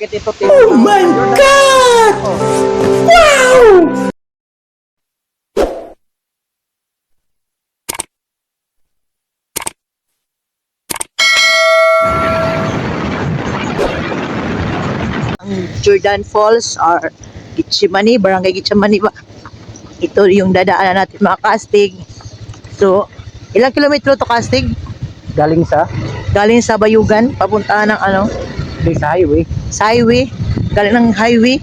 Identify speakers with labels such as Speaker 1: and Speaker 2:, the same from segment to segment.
Speaker 1: Ito, oh my God!
Speaker 2: ang Jordan Falls or Gitchimani, Barangay Gitchimani ba? Ito yung dadaanan natin mga kastig. So, ilang kilometro to kastig?
Speaker 1: Galing sa
Speaker 2: Galing sa Bayugan, papuntahan ng ano,
Speaker 1: galing sa highway.
Speaker 2: sa highway. Galing ng highway,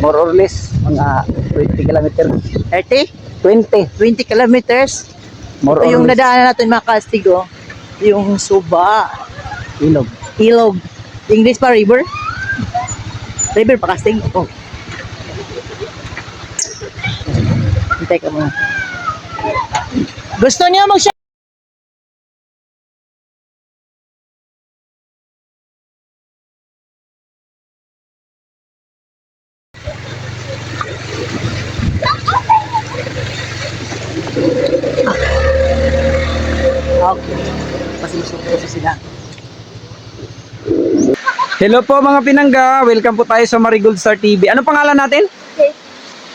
Speaker 1: More or less, mga 20 kilometers.
Speaker 2: 30,
Speaker 1: 20.
Speaker 2: 20 kilometers.
Speaker 1: More
Speaker 2: Ito
Speaker 1: or
Speaker 2: yung
Speaker 1: less.
Speaker 2: dadaanan natin mga kastig, oh. Yung Suba,
Speaker 1: Ilog.
Speaker 2: Ilog. English pa, river? River pa kastig? Oh. Hintay ka muna. Gusto niya mag Okay. Kasi gusto ko sila.
Speaker 1: Hello po mga pinangga. Welcome po tayo sa Marigold Star TV. Ano pangalan natin?
Speaker 3: Grace.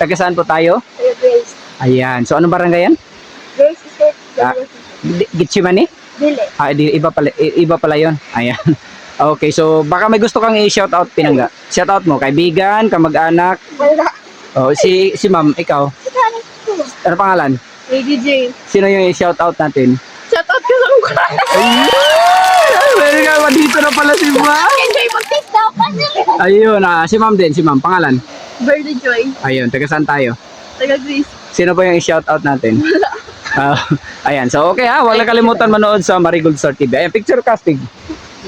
Speaker 1: Taga saan po tayo?
Speaker 3: Hello, Grace.
Speaker 1: Ayan. So anong barangay yan?
Speaker 3: Grace it.
Speaker 1: Ah. Gitchimani?
Speaker 3: Dili.
Speaker 1: Ah, di, iba pala iba pala 'yon. Ayan. Okay, so baka may gusto kang i-shout out pinangga. Shout out mo kaibigan, kamag-anak.
Speaker 3: Wala.
Speaker 1: Oh, si si Ma'am, ikaw. Ano pangalan?
Speaker 3: ADJ.
Speaker 1: Sino yung i-shout out natin?
Speaker 3: Shout out ka lang ko.
Speaker 1: Very ka dito na pala si Ma'am.
Speaker 3: Enjoy mag-tiktok kasi.
Speaker 1: Ayun, ah, si Ma'am din, si Ma'am. Pangalan?
Speaker 3: Birdie Joy.
Speaker 1: Ayun, taga saan tayo?
Speaker 3: Taga Grace.
Speaker 1: Sino ba yung i-shout out natin? Ah, ayan, so okay ha, huwag na kalimutan manood sa Marigold Star TV. Ayan, picture casting.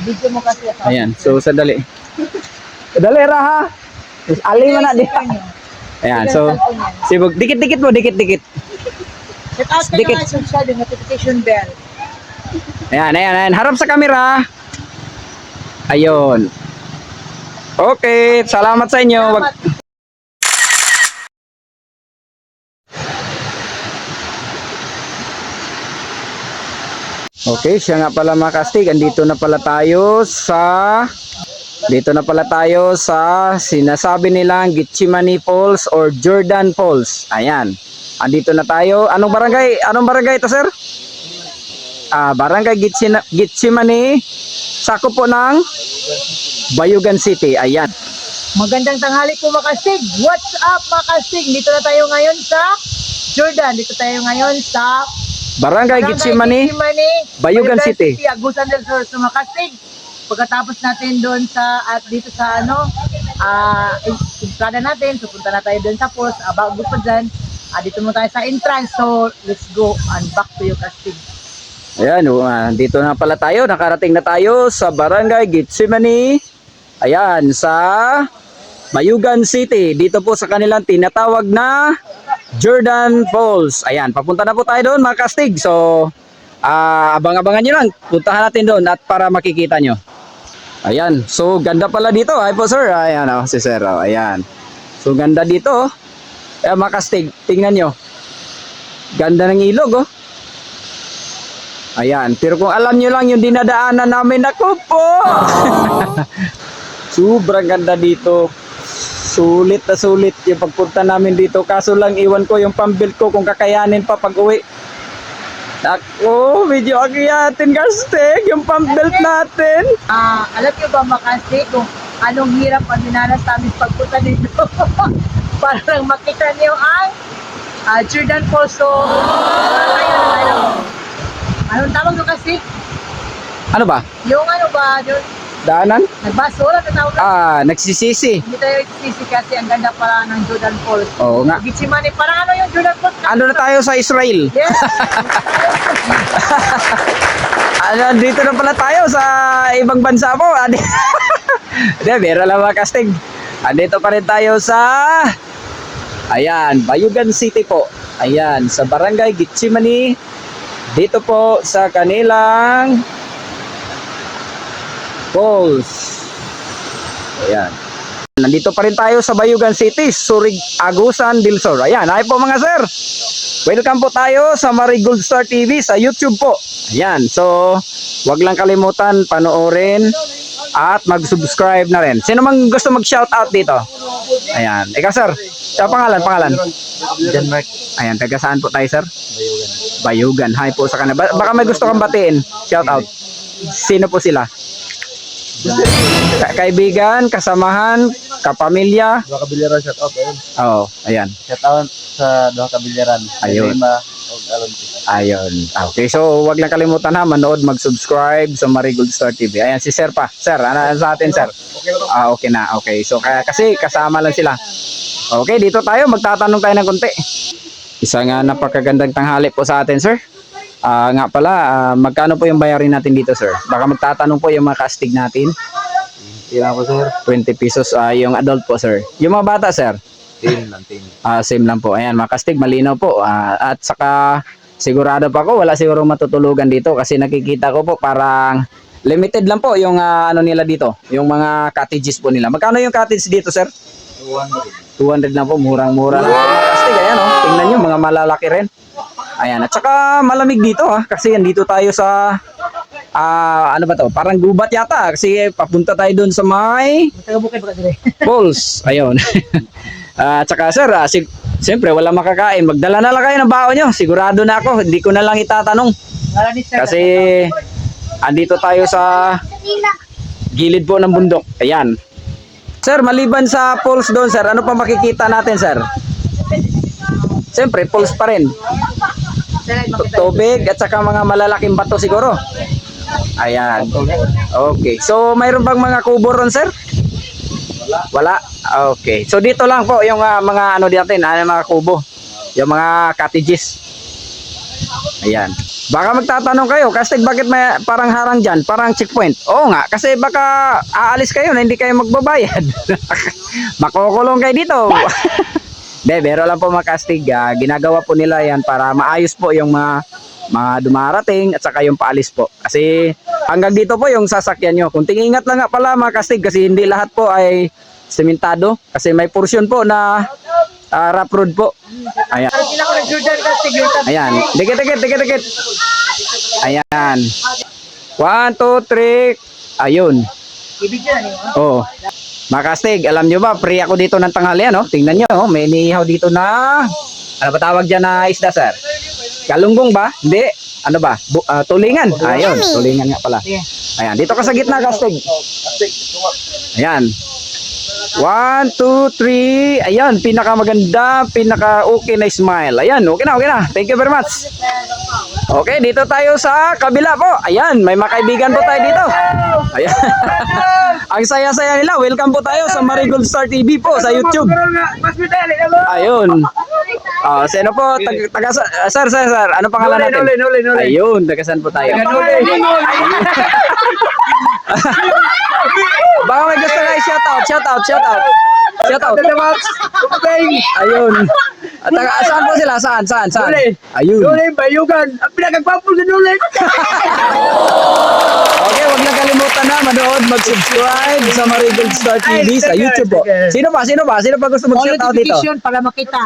Speaker 2: Video mo kasi ako.
Speaker 1: Ayan, so sandali. Sandali ra ha. Tapos ali mo na di. Ayan, so sibog dikit-dikit mo, dikit-dikit.
Speaker 2: Set out ka
Speaker 1: Dikit.
Speaker 2: na nga sa notification bell.
Speaker 1: Ayan, ayan, ayan. Harap sa camera. Ayun. Okay, salamat sa inyo. Wag, Okay, siya nga pala mga kastig. Andito na pala tayo sa... Dito na pala tayo sa sinasabi nilang Gitchimani Falls or Jordan Falls. Ayan. Andito na tayo. Anong barangay? Anong barangay ito, sir? Ah, barangay Gitchina, Gitchimani. Sako po ng Bayugan City. Ayan.
Speaker 2: Magandang tanghali po Makastig. What's up Makastig? Dito na tayo ngayon sa Jordan. Dito tayo ngayon sa
Speaker 1: Barangay Gitchimani,
Speaker 2: Gitchimani,
Speaker 1: Bayugan City.
Speaker 2: Agusan del Sur sa Makastig. Pagkatapos natin doon sa at dito sa ano, ah uh, natin, pupunta na tayo doon sa post, uh, bago pa dyan, ah, dito mo tayo sa entrance. So, let's go and back to your casting.
Speaker 1: Ayan, uh, dito na pala tayo. Nakarating na tayo sa Barangay Gitchimani. Ayan, sa Bayugan City. Dito po sa kanilang tinatawag na Jordan Falls. Ayan, papunta na po tayo doon mga kastig. So, ah, abang-abangan nyo lang. Puntahan natin doon at para makikita nyo. Ayan, so ganda pala dito. Ay po sir. Ayan, oh, si sir. oh, ayan. So, ganda dito. oh. Ayan, mga kastig. Tingnan nyo. Ganda ng ilog, oh. Ayan, pero kung alam nyo lang yung dinadaanan namin, ako po! Sobrang ganda dito. Sulit na sulit yung pagpunta namin dito. Kaso lang iwan ko yung pambil ko kung kakayanin pa pag uwi. Ako, medyo akiyatin kastig yung pambelt natin.
Speaker 2: Ah, alam niyo ba Makastig kung anong hirap ang dinanas namin pagpunta dito? Para lang makita niyo ang ah, Jordan Falls. So, ayun, ayun. Anong tawag doon kasi?
Speaker 1: Ano ba?
Speaker 2: Yung ano ba, yung
Speaker 1: Daanan?
Speaker 2: nagbaso lang na tawag.
Speaker 1: Ah, nagsisisi.
Speaker 2: Hindi tayo sisi kasi ang ganda pala ng Jordan Falls.
Speaker 1: Oo nga.
Speaker 2: Gitsimani, parang ano yung Jordan Falls?
Speaker 1: Ano na tayo sa Israel?
Speaker 2: Yes!
Speaker 1: Ano, dito na pala tayo sa ibang bansa po. Adi. Hindi, meron lang mga kastig. Andito pa rin tayo sa Ayan, Bayugan City po. Ayan, sa Barangay Gitchimani. Dito po sa kanilang Falls. Ayan. Nandito pa rin tayo sa Bayugan City, Surig, Agusan, Dilsor. Ayan, ay po mga sir. Welcome po tayo sa Marigold Star TV sa YouTube po. Ayan, so wag lang kalimutan panoorin at mag-subscribe na rin. Sino mang gusto mag-shoutout dito? Ayan. Ikaw, sir. Ikaw, pangalan, pangalan.
Speaker 4: Denmark.
Speaker 1: Ayan, taga saan po tayo, sir? Bayugan. Hi po sa kanila. Ba- baka may gusto kang batiin. Shoutout. Sino po sila? Ka- kaibigan, kasamahan, kapamilya.
Speaker 4: Dua kabilyaran shout out ayun.
Speaker 1: Oo, ayan.
Speaker 4: Shout out sa dua kabilyaran.
Speaker 1: Ayun.
Speaker 4: Lima Alonso.
Speaker 1: Ayun. Okay, so wag lang kalimutan ha, manood, mag-subscribe sa Marigold Star TV. Ayan, si Sir pa. Sir, ano sa atin, Sir? Ah, okay na. Okay. So, kaya, kasi kasama lang sila. Okay, dito tayo. Magtatanong tayo ng konti. Isa nga napakagandang tanghali po sa atin, Sir. Ah, nga pala, ah, magkano po yung bayarin natin dito, Sir? Baka magtatanong po yung mga kastig natin.
Speaker 4: Ilan po sir?
Speaker 1: 20 pesos ah, yung adult po, Sir. Yung mga bata, Sir?
Speaker 4: Tin lang tin.
Speaker 1: Ah, same lang po. Ayan, mga kastig, malinaw po. Ah, at saka, sigurado pa ako, wala siguro matutulugan dito kasi nakikita ko po parang limited lang po yung ah, ano nila dito, yung mga cottages po nila. Magkano yung cottage dito, sir? 200 lang po, murang-mura. Mga kastig, ayan oh. Tingnan nyo, mga malalaki rin. Ayan, at saka malamig dito ha, kasi andito tayo sa ah ano ba to? Parang gubat yata kasi papunta tayo doon sa may. Balls. Ayun. Ah, at saka sir, ah, sig- siyempre wala makakain. Magdala na lang kayo ng baon nyo. Sigurado na ako. Hindi ko na lang itatanong. Kasi andito tayo sa gilid po ng bundok. Ayan. Sir, maliban sa falls doon, sir, ano pa makikita natin, sir? Siyempre, falls pa rin.
Speaker 2: Sir, ay
Speaker 1: Tu-
Speaker 2: makita.
Speaker 1: Tubig at saka mga malalaking bato siguro. Ayan. Okay. So, mayroon bang mga kubo ron, sir? Wala. Okay. So, dito lang po yung ah, mga ano natin, ah, mga kubo. Yung mga cottages. Ayan. Baka magtatanong kayo, kasi bakit may parang harang dyan, parang checkpoint? Oo nga, kasi baka aalis kayo na hindi kayo magbabayad. Makukulong kayo dito. De, pero lang po mga kastig, ah, ginagawa po nila yan para maayos po yung mga mga dumarating at saka yung paalis po. Kasi hanggang dito po yung sasakyan nyo. Kung ingat lang nga pala mga kastig kasi hindi lahat po ay sementado. Kasi may portion po na ah, rough road po. Ayan. Ayan. Dikit, dikit, dikit, dikit. Ayan. One, two, three. Ayun.
Speaker 2: Ibig yan.
Speaker 1: Oh. Mga kastig, alam nyo ba, free ako dito ng tanghali, ano? Tingnan nyo, oh, may inihaw dito na, ano ba tawag dyan na isda, sir? Kalunggong ba? Hindi. Ano ba? Bu- ah, tulingan. Ayun, tulingan nga pala. Ayan, dito ka sa gitna, kastig. Ayan. One, two, three. Ayan, pinaka maganda, pinaka okay na smile. Ayan, okay na, okay na. Thank you very much. Okay, dito tayo sa kabila po. Ayan, may mga kaibigan po tayo dito. Ayan. Ang saya-saya nila. Welcome po tayo sa Marigold Star TV po sa YouTube. Ayun. Ah, sino po? Taga, taga, ah, sir, sir, sir. Ano pangalan natin? Ayun, taga saan po tayo? Baka may gusto kayo shout out, shout out, shout out. Shout out. Ayun. At taga, saan po sila? Saan? Saan? Saan? Ayun.
Speaker 4: bayugan. Ang pinagagwapo sa Nulay.
Speaker 1: Okay, wag na kalimutan na manood, mag-subscribe sa Marigold Star TV sa YouTube po. Sino pa? Sino pa? Sino pa gusto
Speaker 2: All
Speaker 1: mag-shout out dito?
Speaker 2: notification para makita.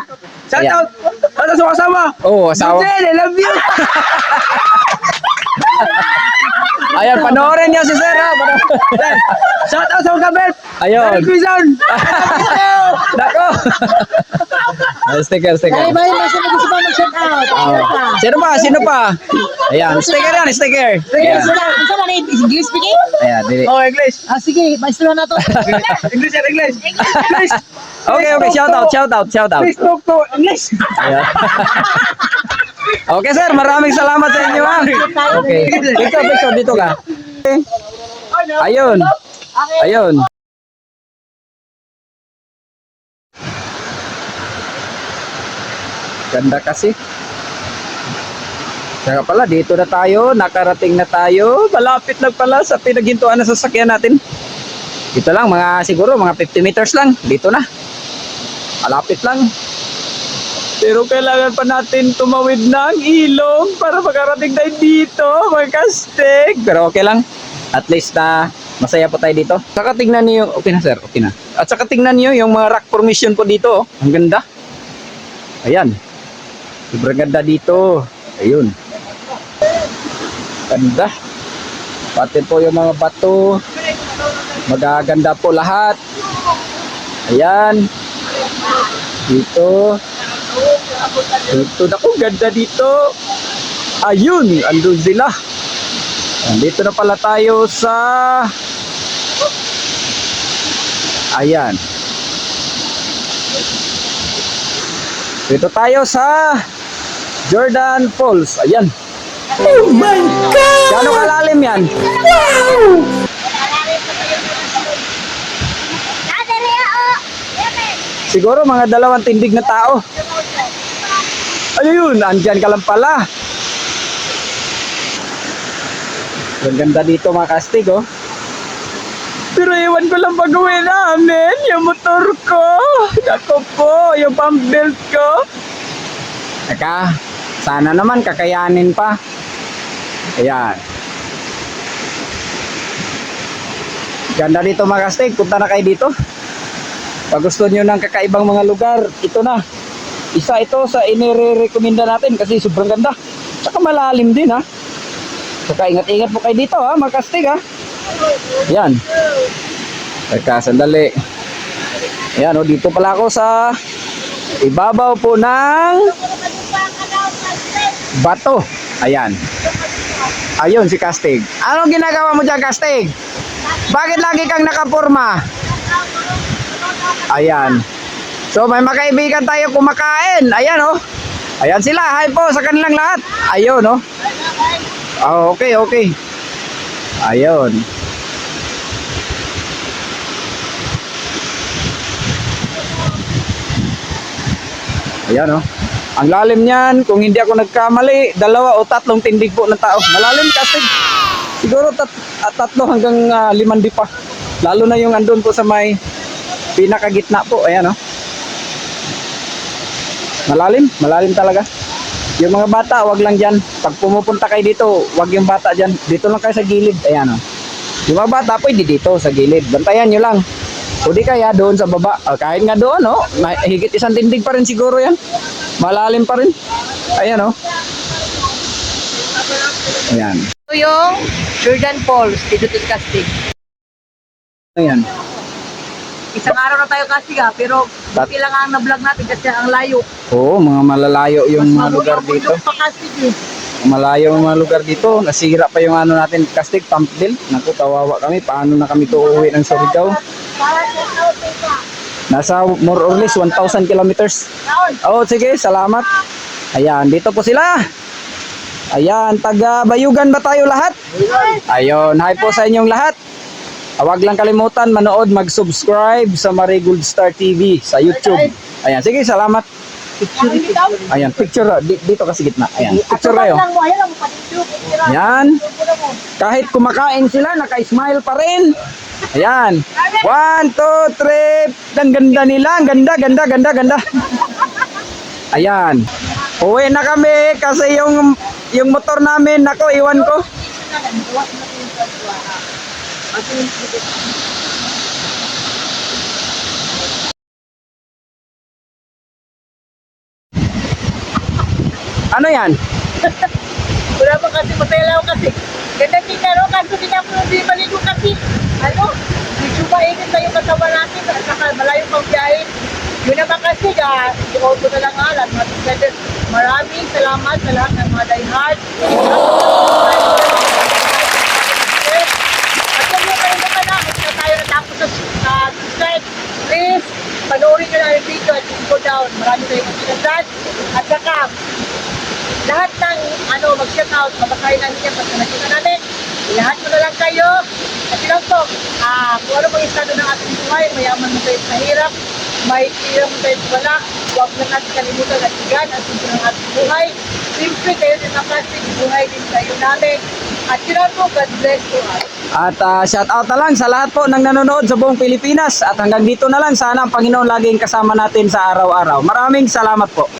Speaker 4: Shout
Speaker 1: Ayan.
Speaker 4: out. Ano sa kasama?
Speaker 1: Oo, oh, asawa.
Speaker 4: I love you.
Speaker 1: Ayan, panoorin niyo si Sir ha.
Speaker 4: Shout out sa mga kabet.
Speaker 1: Ayun.
Speaker 4: Quizon.
Speaker 1: Nako. Sticker, sticker.
Speaker 2: Ay, may sino gusto ba mag-shout out? Sino pa?
Speaker 1: Sino pa? Sino pa? Ayan, sticker yan, sticker. Ayan.
Speaker 2: Ba na English speaking?
Speaker 1: Ayan, dili.
Speaker 4: Oh, English.
Speaker 2: Ah, sige, maestro na to.
Speaker 4: English English. English.
Speaker 1: Okay, okay, shout out, shout out, shout out.
Speaker 4: Please talk to English.
Speaker 1: Ayan. okay, sir, maraming salamat sa inyo ha. Okay. Dito, dito, dito ka. Ayun. Ayun. Ganda kasi. Kaya pala, dito na tayo, nakarating na tayo. Malapit na pala sa pinaghintuan na sasakyan natin. Dito lang, mga siguro, mga 50 meters lang. Dito na. Malapit lang. Pero kailangan pa natin tumawid ng ilog para makarating tayo dito, mga. Pero okay lang. At least na masaya po tayo dito. Saka tingnan niyo. Okay na sir, okay na. At saka tingnan niyo yung mga rock formation po dito. oh. Ang ganda. Ayan. Sobrang ganda dito. Ayun. Ganda. Pati po yung mga bato. Magaganda po lahat. Ayan. Dito. Dito. Naku, ganda dito. Ayun, andun sila. Dito na pala tayo sa... Ayan. Dito tayo sa Jordan Falls. Ayan. Oh my God! Gano'ng kalalim yan?
Speaker 3: Nadali ako.
Speaker 1: Siguro mga dalawang tindig na tao. Ano yun? Andyan ka lang pala. Ang ganda dito mga kastig oh. Pero iwan ko lang pag-uwi namin, yung motor ko. Ako po, yung belt ko. Teka, sana naman kakayanin pa. Ayan. Ganda dito mga kastig, punta na kayo dito. Pag gusto nyo ng kakaibang mga lugar, ito na. Isa ito sa inire-recommenda natin kasi sobrang ganda. Saka malalim din ha. Saka ingat-ingat po kayo dito ha, mga ha. Yan. Teka, sandali. Yan o, dito pala ako sa ibabaw po ng bato. Ayan. Ayun si Kastig. Anong ginagawa mo dyan, Kastig? Bakit lagi kang nakapurma? Ayan. So may makaibigan tayo kumakain. Ayan oh. Ayan sila. Hi po sa kanilang lahat. Ayun oh. Oh, okay, okay. Ayun. Ayan oh. Ang lalim niyan, kung hindi ako nagkamali, dalawa o tatlong tindig po ng tao. Malalim kasi. Siguro tat ah, tatlo hanggang ah, limang di pa. Lalo na yung andun po sa may pinakagitna po. Ayan oh. Malalim, malalim talaga. Yung mga bata, wag lang dyan. Pag pumupunta kayo dito, wag yung bata dyan. Dito lang kayo sa gilid. Ayan oh. Yung mga bata, pwede dito sa gilid. Bantayan nyo lang. O di kaya doon sa baba. Ah, kahit nga doon, oh. May- Higit isang tindig pa rin siguro yan. Malalim pa rin. Ayan oh. Ayan.
Speaker 2: Ito yung Jordan Falls dito sa Castig.
Speaker 1: Ayan.
Speaker 2: Isang araw na tayo Castig ha, pero
Speaker 1: Tat-
Speaker 2: buti lang ang na-vlog natin kasi ang layo.
Speaker 1: Oo, mga malalayo yung mga
Speaker 2: Mas
Speaker 1: lugar dito.
Speaker 2: ang pa Castig eh.
Speaker 1: Malayo ang mga lugar dito. Nasira pa yung ano natin, Castig, Pumpville. Naku, kawawa kami. Paano na kami to uuwi ng Surigao? Nasa more or less 1,000 kilometers. Oh, sige, salamat. Ayan, dito po sila. Ayan, taga Bayugan ba tayo lahat? Ayun, hi po sa inyong lahat. Huwag lang kalimutan manood, mag-subscribe sa Marigold Star TV sa YouTube. Ayan, sige, salamat. Ayan, picture di- dito kasi gitna. Ayan, picture kayo. Ayan. Kahit kumakain sila, naka-smile pa rin. Ayan. One, two, three. Ang ganda nila. Ang ganda, ganda, ganda, ganda. Ayan. Uwi na kami kasi yung yung motor namin, nako, iwan ko. Ano yan?
Speaker 2: Wala pa kasi, ako kasi. Ganda? Kaso din ako hindi maligo kasi. Ano? Medyo mainit na yung katawan natin. At saka malayo pang biyahe. Yun naman kasi, ah, yung auto na lang alam. Maraming salamat sa lahat ng mga diehard. At kung yung kayo naman na, kung tayo natapos sa uh, subscribe, please, panoorin nyo lang yung video at go down. Marami tayong kasilasan. At saka, lahat ng ano, mag-shout out, mabakain namin yan pag nakita namin. Lahat mo na lang kayo. At yun po, ah, kung ano pang estado ng ating buhay, mayaman mo tayo sa hirap, may hirap mo tayo wala, huwag na natin kalimutan at higan at simple ng ating buhay. Siyempre, kayo din nakasig, buhay din kayo namin. At lang po, God bless you all.
Speaker 1: At ah, shout out na lang sa lahat po ng nanonood sa buong Pilipinas. At hanggang dito na lang, sana ang Panginoon laging kasama natin sa araw-araw. Maraming salamat po.